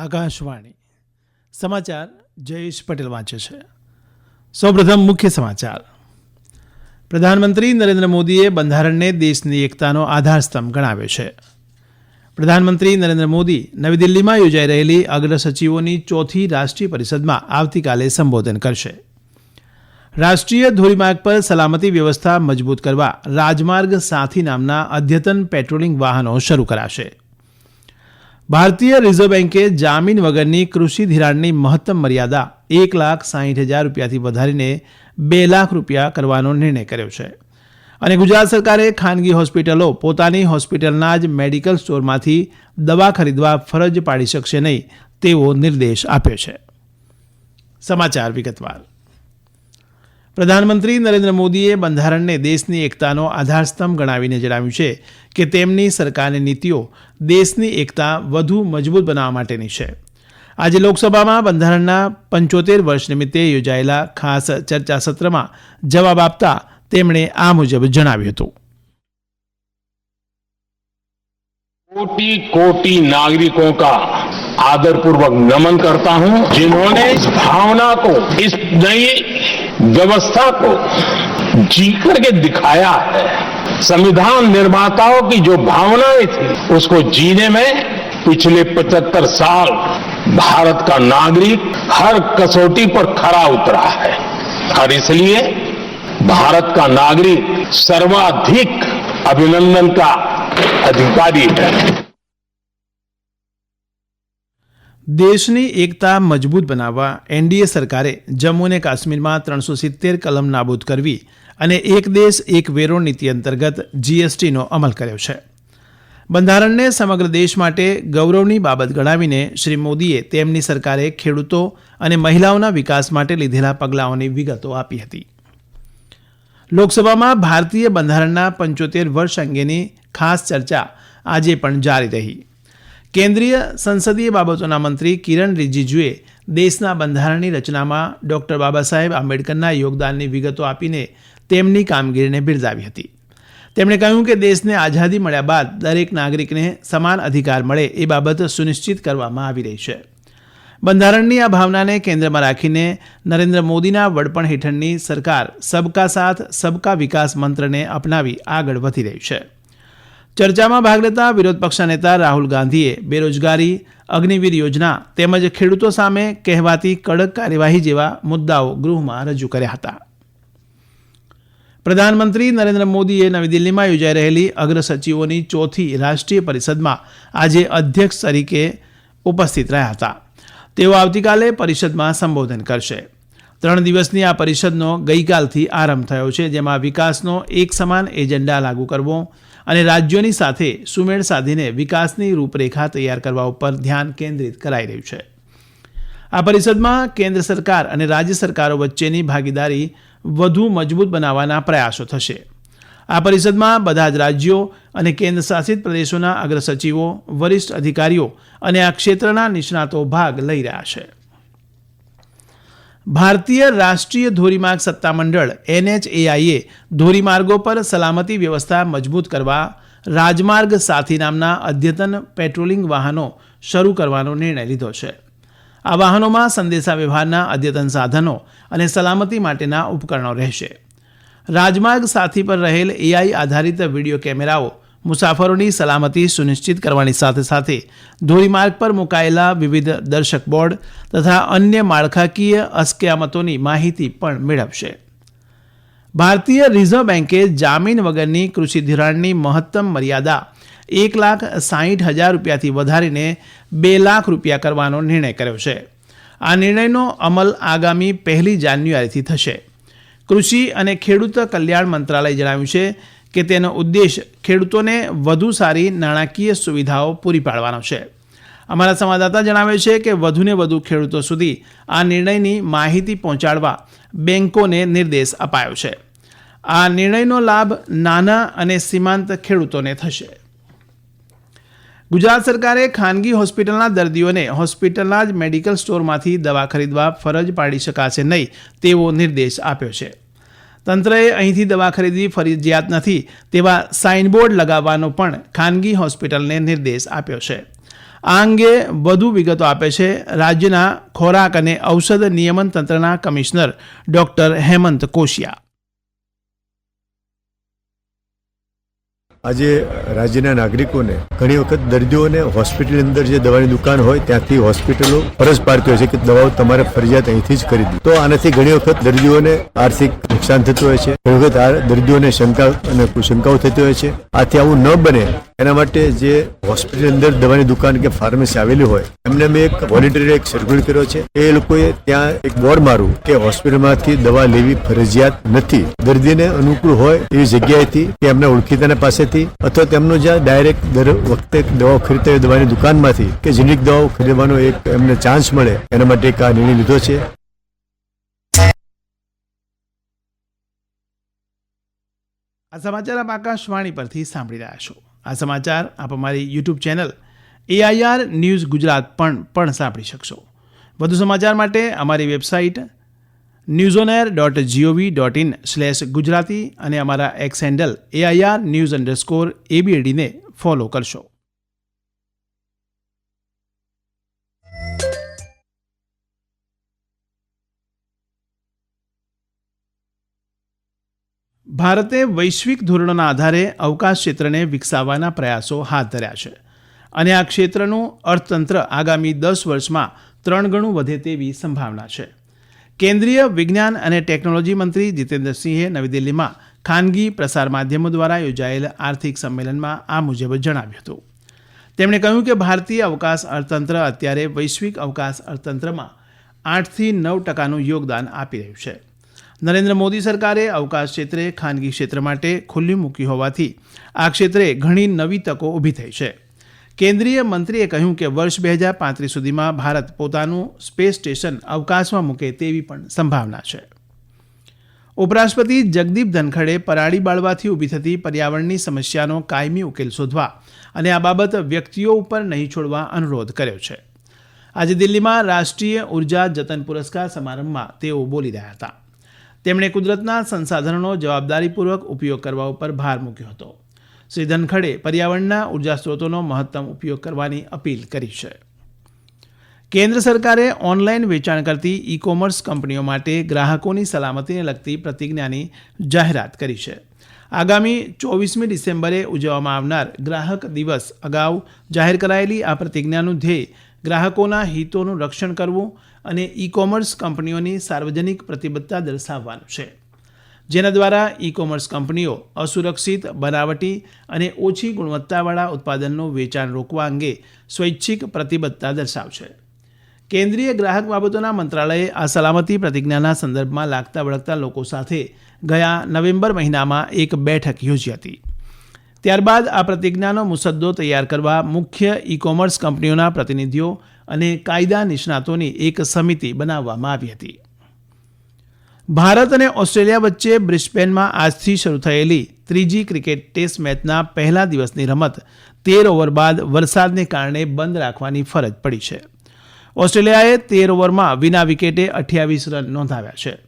આકાશવાણી. સમાચાર જયેશ પટેલ વાંચે છે. સૌપ્રથમ મુખ્ય સમાચાર. પ્રધાનમંત્રી નરેન્દ્ર મોદીએ બંધારણને દેશની એકતાનો આધારસ્તંભ ગણાવ્યો છે. પ્રધાનમંત્રી નરેન્દ્ર મોદી નવી દિલ્હીમાં યોજાઈ રહેલી અગ્ર સચિવોની ચોથી રાષ્ટ્રીય પરિષદમાં આવતીકાલે સંબોધન કરશે. રાષ્ટ્રીય ધોરીમાર્ગ પર સલામતી વ્યવસ્થા મજબૂત કરવા રાજમાર્ગ સાથી નામના અદ્યતન પેટ્રોલિંગ વાહનો શરૂ કરાશે. ભારતીય રિઝર્વ બેન્કે જામીન વગરની કૃષિ ધિરાણની મહત્તમ મર્યાદા એક લાખ સાહીઠ હજાર રૂપિયાથી વધારીને બે લાખ રૂપિયા કરવાનો નિર્ણય કર્યો છે. અને ગુજરાત સરકારે ખાનગી હોસ્પિટલો પોતાની હોસ્પિટલના જ મેડિકલ સ્ટોરમાંથી દવા ખરીદવા ફરજ પાડી શકશે નહીં તેવો નિર્દેશ આપ્યો છે. સમાચાર વિગતવાર. પ્રધાનમંત્રી નરેન્દ્ર મોદીએ બંધારણને દેશની એકતાનો આધારસ્તંભ ગણાવીને જણાવ્યું છે કે તેમની સરકારની નીતિઓ દેશની એકતા વધુ મજબૂત બનાવવા માટેની છે આજે લોકસભામાં બંધારણના પંચોતેર વર્ષ નિમિત્તે યોજાયેલા ખાસ ચર્ચા સત્રમાં જવાબ આપતા તેમણે આ મુજબ જણાવ્યું હતું कोटि कोटि नागरिकों का आदर पूर्वक नमन करता हूं जिन्होंने इस भावना को इस नई व्यवस्था को जी करके दिखाया है। संविधान निर्माताओं की जो भावनाएँ थी, उसको जीने में पिछले 75 साल भारत का नागरिक हर कसौटी पर खरा उतरा है। और इसलिए भारत का नागरिक सर्वाधिक अभिनंदन का अधिकारी है। દેશની એકતા મજબૂત બનાવવા એનડીએ સરકારે જમ્મુ અને કાશ્મીરમાં ત્રણસો સિત્તેર કલમ નાબૂદ કરવી અને એક દેશ, એક વેરો નીતિ અંતર્ગત જીએસટીનો અમલ કર્યો છે. બંધારણને સમગ્ર દેશ માટે ગૌરવની બાબત ગણાવીને શ્રી મોદીએ તેમની સરકારે ખેડૂતો અને મહિલાઓના વિકાસ માટે લીધેલા પગલાંઓની વિગતો આપી હતી. લોકસભામાં ભારતીય બંધારણના પંચોતેર વર્ષ અંગેની ખાસ ચર્ચા આજે પણ જારી રહી. કેન્દ્રીય સંસદીય બાબતોના મંત્રી કિરણ રિજિજુએ દેશના બંધારણની રચનામાં ડોક્ટર બાબા સાહેબ આંબેડકરના યોગદાનની વિગતો આપીને તેમની કામગીરીને બિરદાવી હતી. તેમણે કહ્યું કે દેશને આઝાદી મળ્યા બાદ દરેક નાગરિકને સમાન અધિકાર મળે એ બાબત સુનિશ્ચિત કરવામાં આવી રહી છે. બંધારણની આ ભાવનાને કેન્દ્રમાં રાખીને નરેન્દ્ર મોદીના વડપણ હેઠળની સરકાર સબકા સાથ, સબકા વિકાસ મંત્રને અપનાવી આગળ વધી રહી છે. ચર્ચામાં ભાગ લેતા વિરોધ પક્ષના નેતા રાહુલ ગાંધીએ બેરોજગારી, અગ્નિવીર યોજના તેમજ ખેડૂતો સામે કહેવાતી કડક કાર્યવાહી જેવા મુદ્દાઓ ગૃહમાં રજૂ કર્યા હતા. પ્રધાનમંત્રી નરેન્દ્ર મોદીએ નવી દિલ્હીમાં યોજાઈ રહેલી અગ્ર સચિવોની ચોથી રાષ્ટ્રીય પરિષદમાં આજે અધ્યક્ષ તરીકે ઉપસ્થિત રહ્યા હતા. તેઓ આવતીકાલે પરિષદમાં સંબોધન કરશે. ત્રણ દિવસની આ પરિષદનો ગઈકાલથી આરંભ થયો છે, જેમાં વિકાસનો એક સમાન એજન્ડા લાગુ કરવો અને રાજ્યોની સાથે સુમેળ સાધીને વિકાસની રૂપરેખા તૈયાર કરવા ઉપર ધ્યાન કેન્દ્રિત કરાઈ રહ્યું છે. આ પરિષદમાં કેન્દ્ર સરકાર અને રાજ્ય સરકારો વચ્ચેની ભાગીદારી વધુ મજબૂત બનાવવાના પ્રયાસો થશે. આ પરિષદમાં બધા જ રાજ્યો અને કેન્દ્ર શાસિત પ્રદેશોના અગ્રસચિવો, વરિષ્ઠ અધિકારીઓ અને આ ક્ષેત્રના નિષ્ણાતો ભાગ લઈ રહ્યા છે. ભારતીય રાષ્ટ્રીય ધોરીમાર્ગ સત્તામંડળ, એનએચએઆઈએ, ધોરીમાર્ગો પર સલામતી વ્યવસ્થા મજબૂત કરવા, રાજમાર્ગ સાથી નામના અદ્યતન પેટ્રોલિંગ વાહનો શરૂ કરવાનો નિર્ણય લીધો છે. આ વાહનોમાં સંદેશા વ્યવહારના અદ્યતન સાધનો અને સલામતી માટેના ઉપકરણો રહેશે. રાજમાર્ગ સાથી પર રહેલ એઆઈ આધારિત વીડિયો કેમેરાઓ મુસાફરોની સલામતી સુનિશ્ચિત કરવાની સાથે સાથે ધોરીમાર્ગ પર મુકાયેલા વિવિધ દર્શક બોર્ડ તથા અન્ય માળખાકીય અસ્કયામતોની માહિતી પણ મેળવશે. ભારતીય રિઝર્વ બેન્કે જામીન વગરની કૃષિ ધિરાણની મહત્તમ મર્યાદા એક લાખ સાહીઠ હજાર રૂપિયાથી વધારીને બે લાખ રૂપિયા કરવાનો નિર્ણય કર્યો છે. આ નિર્ણયનો અમલ આગામી પહેલી જાન્યુઆરીથી થશે. કૃષિ અને ખેડૂત કલ્યાણ મંત્રાલયે જણાવ્યું છે કે તેનો ઉદ્દેશ ખેડૂતોને વધુ સારી નાણાકીય સુવિધાઓ પૂરી પાડવાનો છે. અમારા સંવાદદાતા જણાવે છે કે વધુને વધુ ખેડૂતો સુધી આ નિર્ણયની માહિતી પહોંચાડવા બેન્કોને નિર્દેશ અપાયો છે. આ નિર્ણયનો લાભ નાના અને સીમાંત ખેડૂતોને થશે. ગુજરાત સરકારે ખાનગી હોસ્પિટલના દર્દીઓને હોસ્પિટલના જ મેડિકલ સ્ટોરમાંથી દવા ખરીદવા ફરજ પાડી શકાશે નહીં તેવો નિર્દેશ આપ્યો છે. તંત્રએ અહીંથી દવા ખરીદવી ફરજિયાત નથી તેવા સાઇનબોર્ડ લગાવવાનો પણ ખાનગી હોસ્પિટલને નિર્દેશ આપ્યો છે. આ અંગે વધુ વિગતો આપે છે રાજ્યના ખોરાક અને ઔષધ નિયમન તંત્રના કમિશનર ડોક્ટર હેમંત કોશિયા. આજે રાજ્યના નાગરિકોને ઘણી વખત દર્દીઓને હોસ્પિટલની અંદર જે દવાની દુકાન હોય ત્યાંથી હોસ્પિટલો ફરજ પાડતી હોય છે કે દવાઓ તમારે ફરજિયાત અહીંથી જ ખરીદવી. તો આનાથી ઘણી વખત દર્દીઓને આર્થિક નુકસાન થતું હોય છે. ઘણી વખત આ દર્દીઓને શંકા અને શંકાઓ થતી હોય છે. આથી આવું ન બને એના માટે જે હોસ્પિટલની અંદર દવાની દુકાન કે ફાર્મસી આવેલી હોય, એમને મેં એક વોલેન્ટરી એક સર્ક્યુલર કર્યો છે. એ લોકોએ ત્યાં એક બોર્ડ મારું કે હોસ્પિટલમાંથી દવા લેવી ફરજિયાત નથી. દર્દીને અનુકૂળ હોય એવી જગ્યાએથી કે એમના ઓળખીતાના પાસેથી અથવા તેમનું જ્યાં ડાયરેક્ટ દર વખતે દવાઓ ખરીદતા હોય દવાની દુકાનમાંથી કે જેનિક દવાઓ ખરીદવાનો એક એમને ચાન્સ મળે, એના માટે એક આ નિર્ણય લીધો છે. આ સમાચાર આપ આકાશવાણી પરથી સાંભળી રહ્યા છો. આ સમાચાર આપ અમારી YouTube channel AIR news Gujarat પણ પણ સાંભળી શકશો. વધુ સમાચાર માટે અમારી website news on air dot GOV dot in slash Gujarati અને અમારા X handle AIR news underscore એબીએડીને follow કરશો. ભારતે વૈશ્વિક ધોરણોના આધારે અવકાશ ક્ષેત્રને વિકસાવવાના પ્રયાસો હાથ ધર્યા છે. અને આ ક્ષેત્રનું અર્થતંત્ર આગામી દસ વર્ષમાં ત્રણ ગણું વધે તેવી સંભાવના છે. કેન્દ્રીય વિજ્ઞાન અને ટેકનોલોજી મંત્રી જીતેન્દ્રસિંહે નવી દિલ્હીમાં ખાનગી પ્રસાર માધ્યમો દ્વારા યોજાયેલ આર્થિક સંમેલનમાં આ મુજબ જણાવ્યું હતું. તેમણે કહ્યું કે ભારતીય અવકાશ અર્થતંત્ર અત્યારે વૈશ્વિક અવકાશ અર્થતંત્રમાં આઠથી નવ ટકાનું યોગદાન આપી રહ્યું છે. નરેન્દ્ર મોદી સરકારે અવકાશ ક્ષેત્રે ખાનગી ક્ષેત્ર માટે ખુલ્લી મૂકી હોવાથી આ ક્ષેત્રે ઘણી નવી તકો ઊભી થઈ છે. કેન્દ્રીય મંત્રીએ કહ્યું કે વર્ષ બે હજાર પાંત્રીસ સુધીમાં ભારત પોતાનું સ્પેસ સ્ટેશન અવકાશમાં મૂકે તેવી પણ સંભાવના છે. ઉપરાષ્ટ્રપતિ જગદીપ ધનખડે પરાળી બાળવાથી ઊભી થતી પર્યાવરણની સમસ્યાનો કાયમી ઉકેલ શોધવા અને આ બાબત વ્યક્તિઓ ઉપર નહીં છોડવા અનુરોધ કર્યો છે. આજે દિલ્હીમાં રાષ્ટ્રીય ઊર્જા જતન પુરસ્કાર સમારંભમાં તેઓ બોલી રહ્યા હતા. તેમણે કુદરતના સંસાધનોનો જવાબદારીપૂર્વક ઉપયોગ કરવા ઉપર ભાર મૂક્યો હતો. શ્રી ધનખડે પર્યાવરણના ઊર્જા સ્ત્રોતોનો મહત્તમ ઉપયોગ કરવાની અપીલ કરી છે. કેન્દ્ર સરકારે ઓનલાઈન વેચાણ કરતી ઈ કોમર્સ કંપનીઓ માટે ગ્રાહકોની સલામતીને લગતી પ્રતિજ્ઞાની જાહેરાત કરી છે. આગામી ચોવીસમી ડિસેમ્બરે ઉજવવામાં આવનાર ગ્રાહક દિવસ અગાઉ જાહેર કરાયેલી આ પ્રતિજ્ઞાનું ધ્યેય ગ્રાહકોના હિતોનું રક્ષણ કરવું અને ઈ કોમર્સ કંપનીઓની સાર્વજનિક પ્રતિબદ્ધતા દર્શાવવાનું છે. જેના દ્વારા ઈ કોમર્સ કંપનીઓ અસુરક્ષિત, બનાવટી અને ઓછી ગુણવત્તાવાળા ઉત્પાદનનું વેચાણ રોકવા અંગે સ્વૈચ્છિક પ્રતિબદ્ધતા દર્શાવશે. કેન્દ્રીય ગ્રાહક બાબતોના મંત્રાલયે આ સલામતી પ્રતિજ્ઞાના સંદર્ભમાં લાગતા વળગતા લોકો સાથે ગયા નવેમ્બર મહિનામાં એક બેઠક યોજી હતી. ત્યારબાદ આ પ્રતિજ્ઞાનો મુસદ્દો તૈયાર કરવા મુખ્ય ઈ કોમર્સ કંપનીઓના પ્રતિનિધિઓ અને કાયદા નિષ્ણાતોની એક સમિતિ બનાવવામાં આવી હતી. ભારત અને ઓસ્ટ્રેલિયા વચ્ચે બ્રિસ્બેનમાં આજથી શરૂ થયેલી ત્રીજી ક્રિકેટ ટેસ્ટ મેચના પહેલા દિવસની રમત તેર ઓવર બાદ વરસાદને કારણે બંધ રાખવાની ફરજ પડી છે. ઓસ્ટ્રેલિયાએ તેર ઓવરમાં વિના વિકેટે અઠ્યાવીસ રન નોંધાવ્યા છે.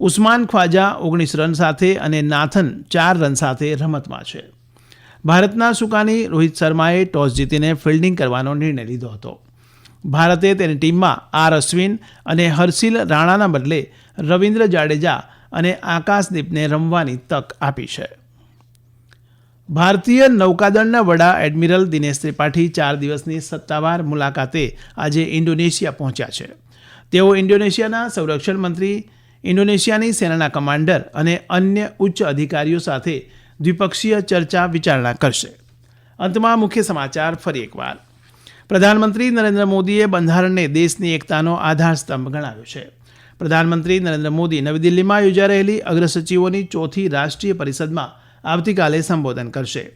ઉસ્માન ખ્વાજા ઓગણીસ રન સાથે અને નાથન ચાર રન સાથે રમતમાં છે. ભારતના સુકાની રોહિત શર્માએ ટોસ જીતીને ફિલ્ડિંગ કરવાનો નિર્ણય લીધો હતો. ભારતે તેની ટીમમાં આર અશ્વિન અને હર્ષિલ રાણાના બદલે રવિન્દ્ર જાડેજા અને આકાશદીપને રમવાની તક આપી છે. ભારતીય નૌકાદળના વડા એડમિરલ દિનેશ ત્રિપાઠી ચાર દિવસની સત્તાવાર મુલાકાતે આજે ઇન્ડોનેશિયા પહોંચ્યા છે. તેઓ ઇન્ડોનેશિયાના સંરક્ષણ મંત્રી, ઇન્ડોનેશિયાની સેનાના કમાન્ડર અને અન્ય ઉચ્ચ અધિકારીઓ સાથે દ્વિપક્ષીય ચર્ચા વિચારણા કરશે. અંતમાં મુખ્ય સમાચાર ફરી એકવાર. પ્રધાનમંત્રી નરેન્દ્ર મોદીએ બંધારણને દેશની એકતાનો આધારસ્તંભ ગણાવ્યો છે. પ્રધાનમંત્રી નરેન્દ્ર મોદી નવી દિલ્હીમાં યોજાઈ રહેલી અગ્રસચિવોની ચોથી રાષ્ટ્રીય પરિષદમાં આવતીકાલે સંબોધન કરશે.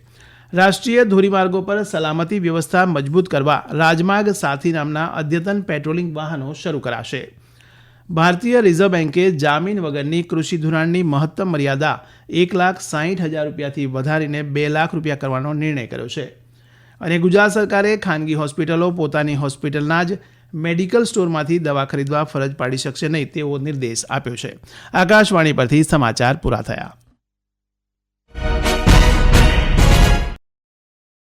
રાષ્ટ્રીય ધોરીમાર્ગો પર સલામતી વ્યવસ્થા મજબૂત કરવા રાજમાર્ગ સાથી નામના અદ્યતન પેટ્રોલિંગ વાહનો શરૂ કરાશે. ભારતીય રિઝર્વ બેન્કે જામીન વગરની કૃષિ ધિરાણની મહત્તમ મર્યાદા એક લાખ સાહીઠ હજાર રૂપિયાથી વધારીને બે લાખ રૂપિયા કરવાનો નિર્ણય કર્યો છે. અને ગુજરાત સરકારે ખાનગી હોસ્પિટલો પોતાની હોસ્પિટલના જ મેડિકલ સ્ટોરમાંથી દવા ખરીદવા ફરજ પાડી શકશે નહીં તેવો નિર્દેશ આપ્યો છે. આકાશવાણી પરથી સમાચાર પૂરા થયા.